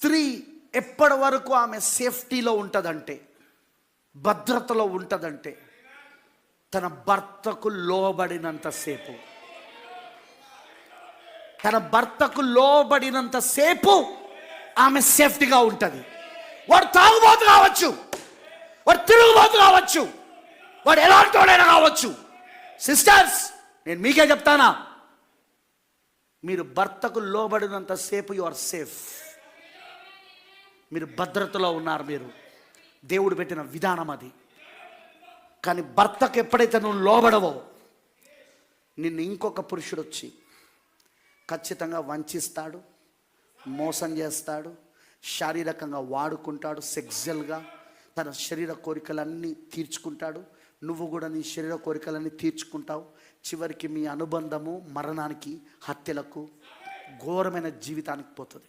స్త్రీ ఎప్పటి వరకు ఆమె సేఫ్టీలో ఉంటుందంటే భద్రతలో ఉంటుందంటే తన భర్తకు లోబడినంతసేపు తన భర్తకు లోబడినంతసేపు ఆమె సేఫ్టీగా ఉంటుంది. వాడు తాగుబోతు కావచ్చు వాడు తిరుగుబోతు కావచ్చు వాడు ఎలాంటి వాడైనా కావచ్చు. సిస్టర్స్ నేను మీకే చెప్తానా మీరు భర్తకు లోబడినంతసేపు యు ఆర్ సేఫ్ మీరు భద్రతలో ఉన్నారు మీరు. దేవుడు పెట్టిన విధానం అది. కానీ భర్తకు ఎప్పుడైతే నువ్వు లోబడవో నిన్ను ఇంకొక పురుషుడు వచ్చి ఖచ్చితంగా వంచిస్తాడు మోసం చేస్తాడు శారీరకంగా వాడుకుంటాడు సెక్జువల్గా తన శరీర కోరికలన్నీ తీర్చుకుంటాడు. నువ్వు కూడా నీ శరీర కోరికలన్నీ తీర్చుకుంటావు. చివరికి మీ అనుబంధము మరణానికి హత్యలకు ఘోరమైన జీవితానికి పోతుంది.